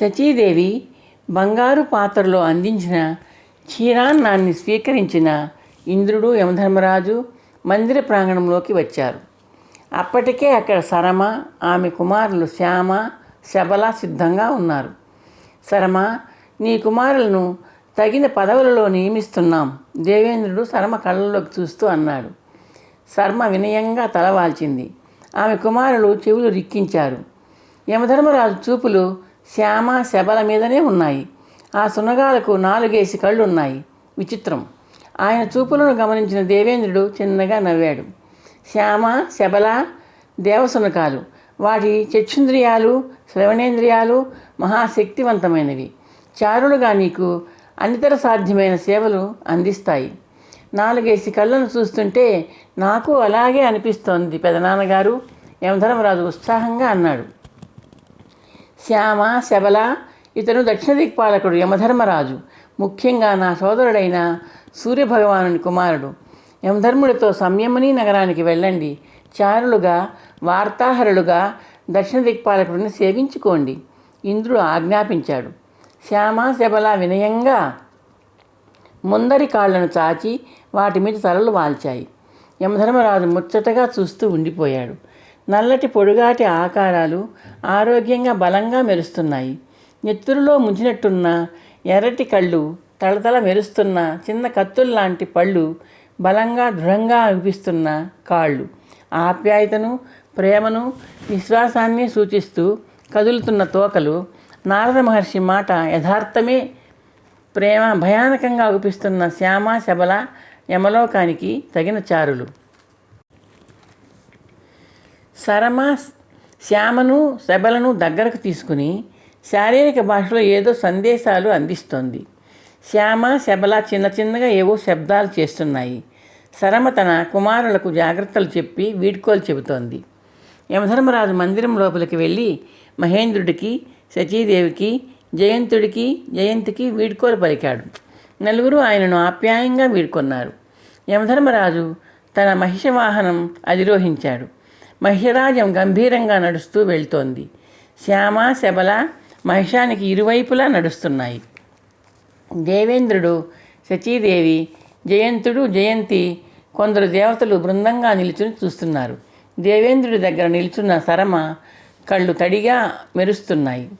సచీదేవి బంగారు పాత్రలో అందించిన క్షీరాన్నాన్ని స్వీకరించిన ఇంద్రుడు యమధర్మరాజు మందిర ప్రాంగణంలోకి వచ్చారు. అప్పటికే అక్కడ సరమ ఆమె కుమారులు శ్యామ శబల సిద్ధంగా ఉన్నారు. శరమ నీ కుమారులను తగిన పదవులలో నియమిస్తున్నాం దేవేంద్రుడు శర్మ కళ్ళలోకి చూస్తూ అన్నాడు. శర్మ వినయంగా తలవాల్చింది ఆమె కుమారులు చెవులు రిక్కించారు. యమధర్మరాజు చూపులు శ్యామ శబల మీదనే ఉన్నాయి. ఆ సునగాలకు నాలుగేసి కళ్ళు ఉన్నాయి విచిత్రం. ఆయన చూపులను గమనించిన దేవేంద్రుడు చిన్నగా నవ్వాడు. శ్యామ శబల దేవసునకాలు వాటి చక్షుంద్రియాలు శ్రవణేంద్రియాలు మహాశక్తివంతమైనవి. చారులుగా నీకు అనితర సాధ్యమైన సేవలు అందిస్తాయి. నాలుగేసి కళ్ళను చూస్తుంటే నాకు అలాగే అనిపిస్తోంది పెదనాన్నగారు. యమధర్మరాజు ఉత్సాహంగా అన్నాడు. శ్యామ శబల ఇతను దక్షిణ దిక్పాలకుడు యమధర్మరాజు. ముఖ్యంగా నా సోదరుడైన సూర్యభగవానుని కుమారుడు. యమధర్ముడితో సంయమని నగరానికి వెళ్ళండి. చారులుగా వార్తాహరులుగా దక్షిణ దిక్పాలకుడిని సేవించుకోండి. ఇంద్రుడు ఆజ్ఞాపించాడు. శ్యామ శబల వినయంగా ముందరి కాళ్ళను చాచి వాటి మీద తలలు వాల్చాయి. యమధర్మరాజు ముచ్చటగా చూస్తూ ఉండిపోయాడు. నల్లటి పొడుగాటి ఆకారాలు ఆరోగ్యంగా బలంగా మెరుస్తున్నాయి. నెత్తురులో ముంచినట్టున్న ఎర్రటి కళ్ళు తళతళ మెరుస్తున్న చిన్న కత్తుల్లాంటి పళ్ళు బలంగా దృఢంగా అనిపిస్తున్న కాళ్ళు. ఆప్యాయతను ప్రేమను విశ్వాసాన్ని సూచిస్తూ కదులుతున్న తోకలు నారద మహర్షి మాట యథార్థమే. ప్రేమ భయానకంగా అగుపిస్తున్న శ్యామ శబల యమలోకానికి తగిన చారులు. సరమ శ్యామను శబలను దగ్గరకు తీసుకుని శారీరక భాషలో ఏదో సందేశాలు అందిస్తోంది. శ్యామ శబల చిన్న చిన్నగా ఏవో శబ్దాలు చేస్తున్నాయి. సరమ తన కుమారులకు జాగ్రత్తలు చెప్పి వీడ్కోలు చెబుతోంది. యమధర్మరాజు మందిరం లోపలికి వెళ్ళి మహేంద్రుడికి సచీదేవికి జయంతుడికి జయంతికి వీడ్కోలు పలికాడు. నలుగురు ఆయనను ఆప్యాయంగా వీడ్కొన్నారు. యమధర్మరాజు తన మహిషవాహనం అధిరోహించాడు. మహిషరాజం గంభీరంగా నడుస్తూ వెళ్తోంది. శ్యామ శబల మహిషానికి ఇరువైపులా నడుస్తున్నాయి. దేవేంద్రుడు శచీదేవి జయంతుడు జయంతి కొందరు దేవతలు బృందంగా నిలుచుని చూస్తున్నారు. దేవేంద్రుడి దగ్గర నిల్చున్న సరమ కళ్ళు తడిగా మెరుస్తున్నాయి.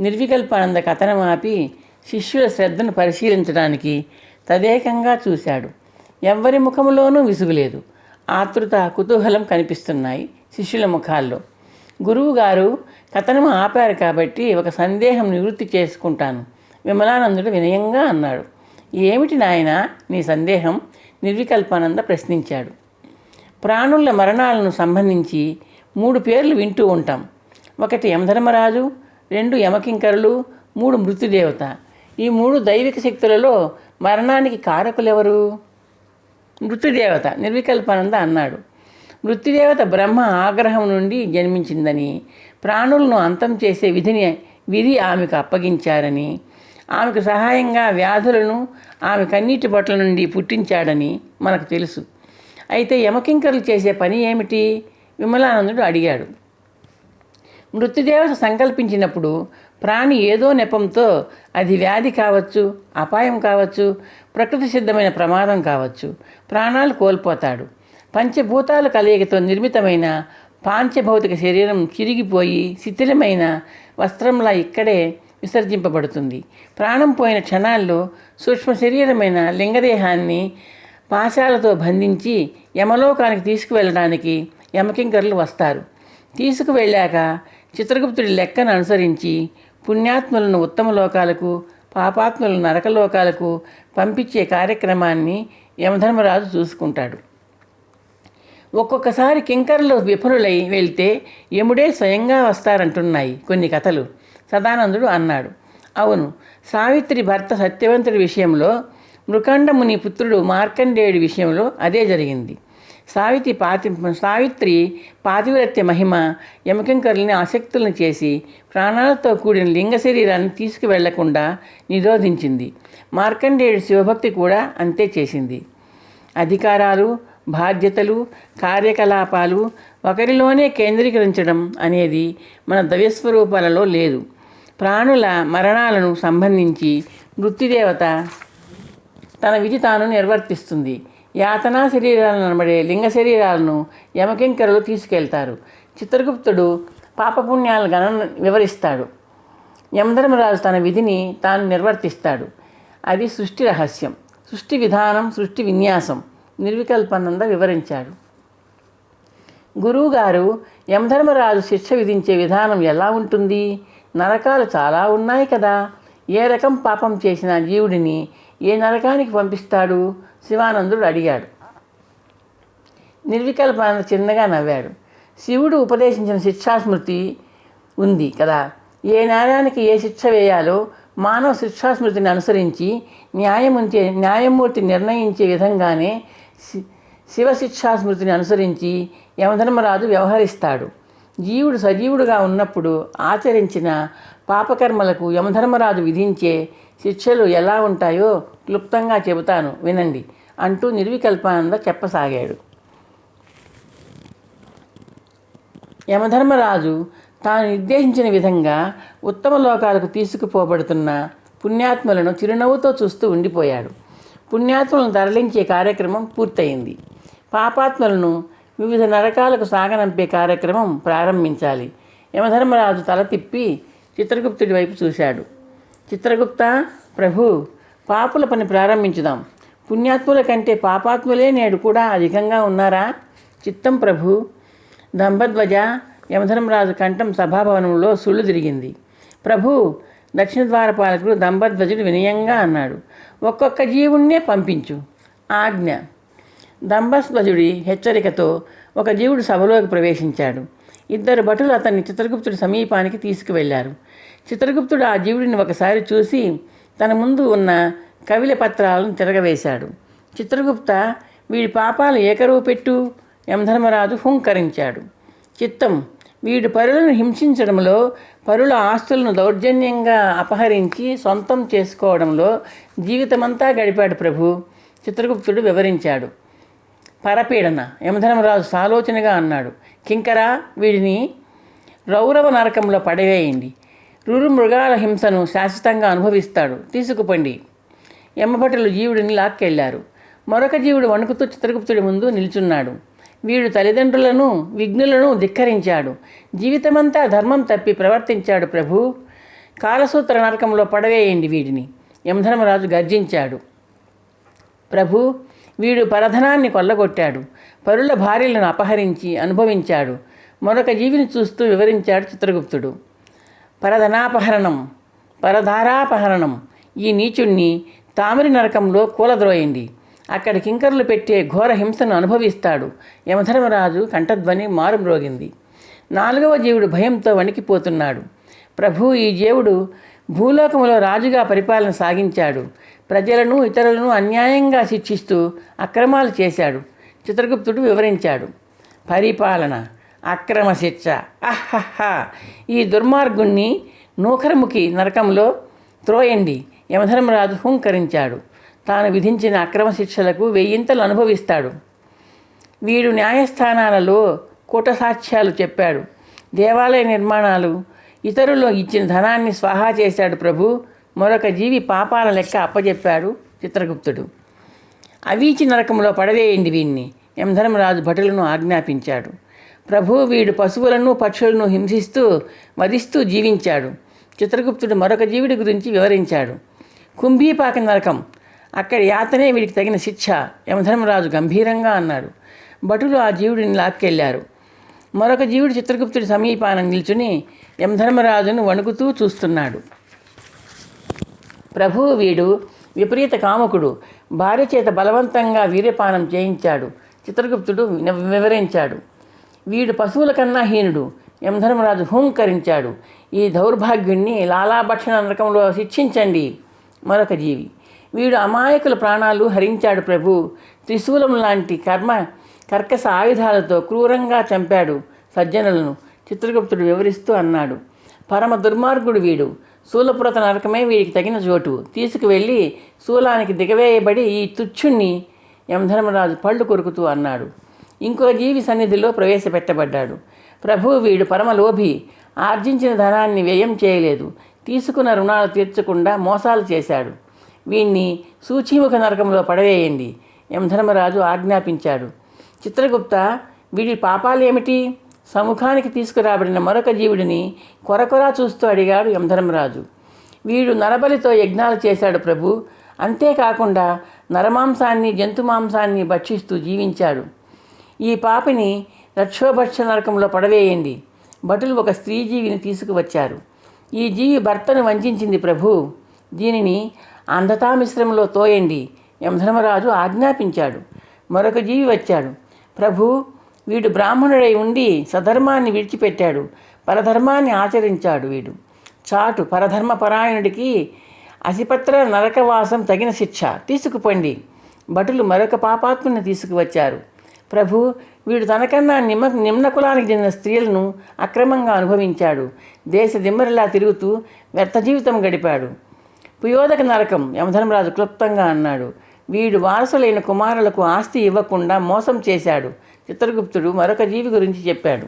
నిర్వికల్పానంద కథనం ఆపి శిష్యుల శ్రద్ధను పరిశీలించడానికి తదేకంగా చూశాడు. ఎవ్వరి ముఖములోనూ విసుగులేదు ఆతృత కుతూహలం కనిపిస్తున్నాయి శిష్యుల ముఖాల్లో. గురువు గారు కథనం ఆపారు కాబట్టి ఒక సందేహం నివృత్తి చేసుకుంటాను. విమలానందుడు వినయంగా అన్నాడు. ఏమిటి నాయన నీ సందేహం? నిర్వికల్పానంద ప్రశ్నించాడు. ప్రాణుల మరణాలను సంబంధించి మూడు పేర్లు వింటూ ఉంటాం. ఒకటి యమధర్మరాజు రెండు యమకింకరులు మూడు మృత్యుదేవత ఈ మూడు దైవిక శక్తులలో మరణానికి కారకులెవరు? మృత్యుదేవత నిర్వికల్పానంద అన్నాడు. మృత్యుదేవత బ్రహ్మ ఆగ్రహం నుండి జన్మించిందని ప్రాణులను అంతం చేసే విధిని విధి ఆమెకు అప్పగించారని ఆమెకు సహాయంగా వ్యాధులను ఆమె కన్నీటి బొట్ల నుండి పుట్టించాడని మనకు తెలుసు. అయితే యమకింకరులు చేసే పని ఏమిటి? విమలానందుడు అడిగాడు. మృత్యుదేవత సంకల్పించినప్పుడు ప్రాణి ఏదో నెపంతో అది వ్యాధి కావచ్చు అపాయం కావచ్చు ప్రకృతి సిద్ధమైన ప్రమాదం కావచ్చు ప్రాణాలు కోల్పోతాడు. పంచభూతాల కలయికతో నిర్మితమైన పాంచభౌతిక శరీరం చిరిగిపోయి శిథిలమైన వస్త్రంలా ఇక్కడే విసర్జింపబడుతుంది. ప్రాణం పోయిన క్షణాల్లో సూక్ష్మ శరీరమైన లింగదేహాన్ని పాశాలతో బంధించి యమలోకానికి తీసుకువెళ్ళడానికి యమకింకరులు వస్తారు. తీసుకువెళ్ళాక చిత్రగుప్తుడి లెక్కను అనుసరించి పుణ్యాత్ములను ఉత్తమ లోకాలకు పాపాత్ములను నరకలోకాలకు పంపించే కార్యక్రమాన్ని యమధర్మరాజు చూసుకుంటాడు. ఒక్కొక్కసారి కింకర్లు విఫలులై వెళ్తే యముడే స్వయంగా వస్తారంటున్నాయి కొన్ని కథలు. సదానందుడు అన్నాడు. అవును సావిత్రి భర్త సత్యవంతుడి విషయంలో మృకండముని పుత్రుడు మార్కండేయుడి విషయంలో అదే జరిగింది. సావిత్రి పాతి సావిత్రి పాతివ్రత్య మహిమ యమకింకరుల్ని ఆసక్తులను చేసి ప్రాణాలతో కూడిన లింగ శరీరాన్ని తీసుకువెళ్ళకుండా నిరోధించింది. మార్కండేయుడి శివభక్తి కూడా అంతే చేసింది. అధికారాలు బాధ్యతలు కార్యకలాపాలు ఒకరిలోనే కేంద్రీకరించడం అనేది మన ద్రవ్యస్వరూపాలలో లేదు. ప్రాణుల మరణాలను సంబంధించి మృత్యుదేవత తన విధి తాను నిర్వర్తిస్తుంది. యాతనా శరీరాలను అనబడే లింగ శరీరాలను యమకింకరులు తీసుకెళ్తారు. చిత్రగుప్తుడు పాపపుణ్యాల గణన వివరిస్తాడు. యమధర్మరాజు తన విధిని తాను నిర్వర్తిస్తాడు. అది సృష్టి రహస్యం. సృష్టి విధానం సృష్టి విన్యాసం నిర్వికల్పనంద వివరించాడు. గురువుగారు యమధర్మరాజు శిక్ష విధించే విధానం ఎలా ఉంటుంది? నరకాలు చాలా ఉన్నాయి కదా. ఏ రకం పాపం చేసిన జీవుడిని ఏ నరకానికి పంపిస్తాడు? శివానందుడు అడిగాడు. నిర్వికల్పానంద చిన్నగా నవ్వాడు. శివుడు ఉపదేశించిన శిక్షాస్మృతి ఉంది కదా. ఏ న్యాయానికి ఏ శిక్ష వేయాలో మానవ శిక్షాస్మృతిని అనుసరించి న్యాయముంచే న్యాయమూర్తి నిర్ణయించే విధంగానే శివ శిక్షాస్మృతిని అనుసరించి యమధర్మరాజు వ్యవహరిస్తాడు. జీవుడు సజీవుడుగా ఉన్నప్పుడు ఆచరించిన పాపకర్మలకు యమధర్మరాజు విధించే శిక్షలు ఎలా ఉంటాయో క్లుప్తంగా చెబుతాను. వినండి. అంటూ నిర్వికల్పానంద చెప్పసాగాడు. యమధర్మరాజు తాను నిర్దేశించిన విధంగా ఉత్తమ లోకాలకు తీసుకుపోబడుతున్న పుణ్యాత్మలను చిరునవ్వుతో చూస్తూ ఉండిపోయాడు. పుణ్యాత్మలను తరలించే కార్యక్రమం పూర్తయింది. పాపాత్మలను వివిధ నరకాలకు సాగనంపే కార్యక్రమం ప్రారంభించాలి. యమధర్మరాజు తల తిప్పి చిత్రగుప్తుడి వైపు చూశాడు. చిత్రగుప్త ప్రభు పాపుల పని ప్రారంభించుదాం. పుణ్యాత్ముల కంటే పాపాత్ములే నేడు కూడా అధికంగా ఉన్నారా? చిత్తం ప్రభు. దంభధ్వజ యమధర్మరాజు కంఠం సభాభవనంలో సుళ్ళు తిరిగింది. ప్రభు దక్షిణ ద్వారపాలకుడు దంభధ్వజుడు వినయంగా అన్నాడు. ఒక్కొక్క జీవుణ్ణే పంపించు. ఆజ్ఞ. దంభస్వజుడి హెచ్చరికతో ఒక జీవుడు సభలోకి ప్రవేశించాడు. ఇద్దరు భటులు అతన్ని చిత్రగుప్తుడి సమీపానికి తీసుకువెళ్ళారు. చిత్రగుప్తుడు ఆ జీవుడిని ఒకసారి చూసి తన ముందు ఉన్న కవిల పత్రాలను తిరగవేశాడు. చిత్రగుప్త వీడి పాపాలు ఏకరువు పెట్టు యమధర్మరాజు హుంకరించాడు. చిత్తం వీడు పరులను హింసించడంలో పరుల ఆస్తులను దౌర్జన్యంగా అపహరించి సొంతం చేసుకోవడంలో జీవితమంతా గడిపాడు ప్రభు చిత్రగుప్తుడు వివరించాడు. పరపీడన. యమధర్మరాజు సాలోచనగా అన్నాడు కింకర వీడిని రౌరవ నరకంలో పడవేయండి. రురు మృగాల హింసను శాశ్వతంగా అనుభవిస్తాడు. తీసుకుపండి. యమభటులు జీవుడిని లాక్కెళ్ళారు. మరొక జీవుడు వణుకుతూ చిత్రగుప్తుడి ముందు నిల్చున్నాడు. వీడు తల్లిదండ్రులను విఘ్నులను ధిక్కరించాడు. జీవితమంతా ధర్మం తప్పి ప్రవర్తించాడు ప్రభు. కాలసూత్ర నరకంలో పడవేయండి వీడిని యమధర్మరాజు గర్జించాడు. ప్రభు వీడు పరధనాన్ని కొల్లగొట్టాడు. పరుల భార్యలను అపహరించి అనుభవించాడు. మరొక జీవిని చూస్తూ వివరించాడు చిత్రగుప్తుడు. పరధనాపహరణం పరధారాపహరణం ఈ నీచుణ్ణి తామరి నరకంలో కూలద్రోయండి. అక్కడ కింకర్లు పెట్టే ఘోర హింసను అనుభవిస్తాడు. యమధర్మరాజు కంఠధ్వని మారుమ్రోగింది నాలుగవ జీవుడు భయంతో వణికిపోతున్నాడు. ప్రభు ఈ జీవుడు భూలోకములో రాజుగా పరిపాలన సాగించాడు. ప్రజలను ఇతరులను అన్యాయంగా శిక్షిస్తూ అక్రమాలు చేశాడు. చిత్రగుప్తుడు వివరించాడు. పరిపాలన అక్రమ శిక్ష. అహహా ఈ దుర్మార్గుణ్ణి నూకరముఖి నరకంలో త్రోయండి. యమధర్మరాజు హుంకరించాడు. తాను విధించిన అక్రమ శిక్షలకు వెయ్యింతలు అనుభవిస్తాడు. వీడు న్యాయస్థానాలలో కూటసాక్ష్యాలు చెప్పాడు. దేవాలయ నిర్మాణాలు ఇతరులు ఇచ్చిన ధనాన్ని స్వాహా చేశాడు ప్రభు. మరొక జీవి పాపాల లెక్క అప్పజెప్పాడు చిత్రగుప్తుడు. అవీచి నరకంలో పడవేయండి వీణ్ణి. యమధర్మరాజు భటులను ఆజ్ఞాపించాడు. ప్రభు వీడు పశువులను పక్షులను హింసిస్తూ వధిస్తూ జీవించాడు. చిత్రగుప్తుడు మరొక జీవుడి గురించి వివరించాడు. కుంభీపాక నరకం. అక్కడ యాతనే వీడికి తగిన శిక్ష. యమధర్మరాజు గంభీరంగా అన్నాడు. భటులు ఆ జీవుడిని లాక్కెళ్ళారు. మరొక జీవుడు చిత్రగుప్తుడి సమీపాన నిల్చుని యమధర్మరాజును వణుకుతూ చూస్తున్నాడు. ప్రభు వీడు విపరీత కాముకుడు. భార్య చేత బలవంతంగా వీర్యపానం చేయించాడు. చిత్రగుప్తుడు వివరించాడు. వీడు పశువుల కన్నా హీనుడు. యమధర్మరాజు హూంకరించాడు. ఈ దౌర్భాగ్యుణ్ణి లాలాభక్షణ నరకంలో శిక్షించండి. మరొక జీవి. వీడు అమాయకుల ప్రాణాలు హరించాడు ప్రభు. త్రిశూలం లాంటి కర్మ కర్కశ ఆయుధాలతో క్రూరంగా చంపాడు సజ్జనులను. చిత్రగుప్తుడు వివరిస్తూ అన్నాడు. పరమ దుర్మార్గుడు వీడు. శూలపురత నరకమే వీడికి తగిన చోటు. తీసుకువెళ్ళి శూలానికి దిగవేయబడి ఈ తుచ్చుణ్ణి యమధర్మరాజు పళ్ళు కొరుకుతూ అన్నాడు. ఇంకో జీవి సన్నిధిలో ప్రవేశపెట్టబడ్డాడు. ప్రభు వీడు పరమలోభి. ఆర్జించిన ధనాన్ని వ్యయం చేయలేదు. తీసుకున్న రుణాలు తీర్చకుండా మోసాలు చేశాడు. వీణ్ణి సూచీముఖ నరకంలో పడవేయండి. యమధర్మరాజు ఆజ్ఞాపించాడు. చిత్రగుప్త వీడి పాపాలేమిటి సముఖానికి తీసుకురాబడిన మరొక జీవుడిని కొరకొరా చూస్తూ అడిగాడు యమధర్మరాజు. వీడు నరబలితో యజ్ఞాలు చేశాడు ప్రభు. అంతేకాకుండా నరమాంసాన్ని జంతు మాంసాన్ని భక్షిస్తూ జీవించాడు. ఈ పాపిని రక్షోభక్ష నరకంలో పడవేయండి. భటులు ఒక స్త్రీ జీవిని తీసుకువచ్చారు. ఈ జీవి భర్తను వంచింది ప్రభు. దీనిని అంధతామిశ్రంలో తోయండి యమధర్మరాజు ఆజ్ఞాపించాడు. మరొక జీవి వచ్చాడు. ప్రభు వీడు బ్రాహ్మణుడై ఉండి సధర్మాన్ని విడిచిపెట్టాడు. పరధర్మాన్ని ఆచరించాడు వీడు. చాటు పరధర్మ పరాయణుడికి అసిపత్ర నరకవాసం తగిన శిక్ష. తీసుకుపోండి. భటులు మరొక పాపాత్మని తీసుకువచ్చారు. ప్రభు వీడు తనకన్నా నిమ్మ నిమ్న కులానికి చెందిన స్త్రీలను అక్రమంగా అనుభవించాడు. దేశ దిమ్మరిలా తిరుగుతూ వ్యర్థ జీవితం గడిపాడు. పుయోదక నరకం యమధర్మరాజు క్లుప్తంగా అన్నాడు. వీడు వారసులైన కుమారులకు ఆస్తి ఇవ్వకుండా మోసం చేశాడు. చిత్రగుప్తుడు మరొక జీవి గురించి చెప్పాడు.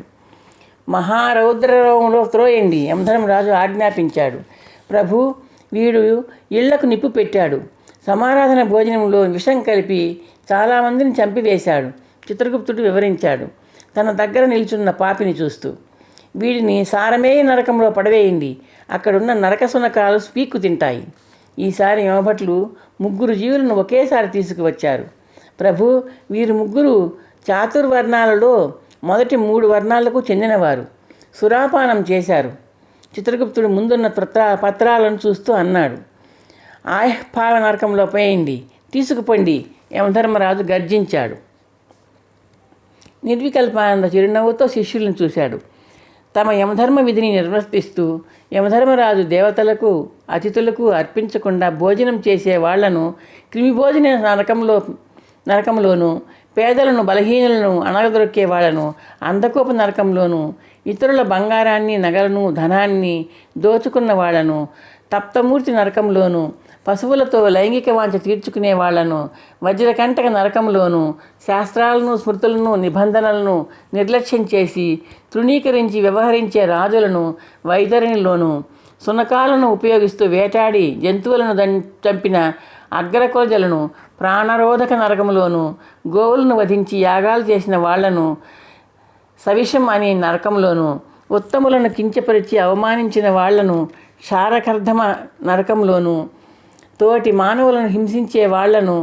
మహారౌద్రరంలో త్రోయండి. రాజు ఆజ్ఞాపించాడు. ప్రభు వీడు ఇళ్ళకు నిప్పు పెట్టాడు. సమారాధన భోజనంలో విషం కలిపి చాలామందిని చంపివేశాడు. చిత్రగుప్తుడు వివరించాడు. తన దగ్గర నిల్చున్న పాపిని చూస్తూ వీడిని సారమే నరకంలో పడవేయండి. అక్కడున్న నరక సునకాలు స్పీక్కు తింటాయి. ఈసారి యమభట్లు ముగ్గురు జీవులను ఒకేసారి తీసుకువచ్చారు. ప్రభు వీరు ముగ్గురు చాతుర్వర్ణాలలో మొదటి మూడు వర్ణాలకు చెందినవారు. సురాపానం చేశారు. చిత్రగుప్తుడు ముందున్న పత్ర పత్రాలను చూస్తూ అన్నాడు. ఆయపాల నరకంలో పోయండి తీసుకుపోండి యమధర్మరాజు గర్జించాడు. నిర్వికల్పానంద చిరునవ్వుతో శిష్యులను చూశాడు. తమ యమధర్మ విధిని నిర్వర్తిస్తూ యమధర్మరాజు దేవతలకు అతిథులకు అర్పించకుండా భోజనం చేసే వాళ్ళను క్రిమిభోజన నరకంలో నరకంలోను పేదలను బలహీనులను అణగదొరికే వాళ్ళను అందకోప నరకంలోను ఇతరుల బంగారాన్ని నగలను ధనాన్ని దోచుకున్న వాళ్ళను తప్తమూర్తి నరకంలోను పశువులతో లైంగిక వాంఛ తీర్చుకునే వాళ్ళను వజ్రకంటక నరకంలోను శాస్త్రాలను స్మృతులను నిబంధనలను నిర్లక్ష్యం చేసి తృణీకరించి వ్యవహరించే రాజులను వైతరినిలోను సునకాలను ఉపయోగిస్తూ వేటాడి జంతువులను దం చంపిన అగ్రకోజలను ప్రాణరోధక నరకంలోను గోవులను వధించి యాగాలు చేసిన వాళ్ళను సవిషం అనే నరకంలోను ఉత్తములను కించపరిచి అవమానించిన వాళ్ళను క్షారకర్ధమ నరకంలోను తోటి మానవులను హింసించే వాళ్ళను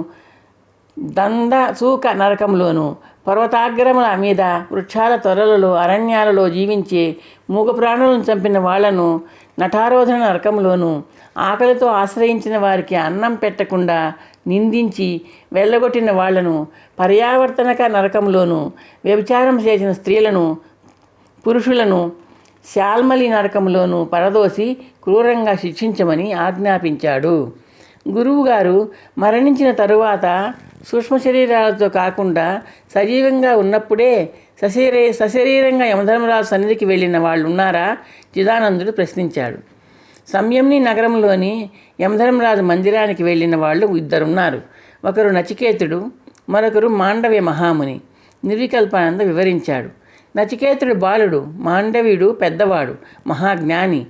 దంద సూక నరకంలోను పర్వతాగ్రముల మీద వృక్షాల త్వరలలో అరణ్యాలలో జీవించే మూగ ప్రాణులను చంపిన వాళ్ళను నటారోధన నరకములోను ఆకలితో ఆశ్రయించిన వారికి అన్నం పెట్టకుండా నిందించి వెళ్ళగొట్టిన వాళ్ళను పర్యావర్తనక నరకంలోను వ్యభిచారం చేసిన స్త్రీలను పురుషులను శాల్మలి నరకంలోను పరదోసి క్రూరంగా శిక్షించమని ఆజ్ఞాపించాడు. గురువుగారు మరణించిన తరువాత సూక్ష్మ శరీరాలతో కాకుండా సజీవంగా ఉన్నప్పుడే సశరీ సశరీరంగా యమధర్మరాజు సన్నిధికి వెళ్ళిన వాళ్ళు ఉన్నారా చిదానందుడు ప్రశ్నించాడు. సంయమ్ని నగరంలోని యమధర్మరాజు మందిరానికి వెళ్ళిన వాళ్ళు ఇద్దరున్నారు. ఒకరు నచికేతుడు మరొకరు మాండవ్య మహాముని. నిర్వికల్పానంద వివరించాడు. నచికేతుడు బాలుడు మాండవ్యుడు పెద్దవాడు మహాజ్ఞాని.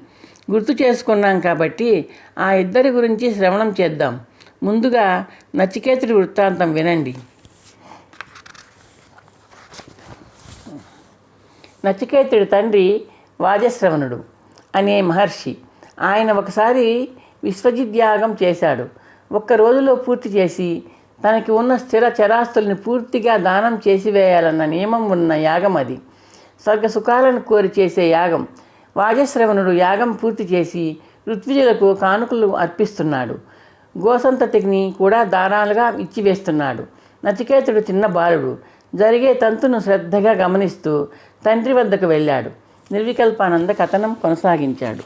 గుర్తు చేసుకున్నాం కాబట్టి ఆ ఇద్దరి గురించి శ్రవణం చేద్దాం. ముందుగా నచికేతుడి వృత్తాంతం వినండి. నచికేతుడి తండ్రి వాజశ్రవణుడు అనే మహర్షి ఆయన ఒకసారి విశ్వజిద్యాగం చేశాడు. ఒక్క రోజులో పూర్తి చేసి తనకి ఉన్న స్థిర చరాస్తుల్ని పూర్తిగా దానం చేసివేయాలన్న నియమం ఉన్న యాగం అది. స్వర్గ సుఖాలను కోరి చేసే యాగం. వాజశ్రవణుడు యాగం పూర్తి చేసి ఋత్విజులకు కానుకలు అర్పిస్తున్నాడు. గోసంతతిని కూడా దానాలుగా ఇచ్చివేస్తున్నాడు నచికేతుడు చిన్న బాలుడు జరిగే తంతును శ్రద్ధగా గమనిస్తూ తండ్రి వద్దకు వెళ్ళాడు. నిర్వికల్పానంద కథనం కొనసాగించాడు.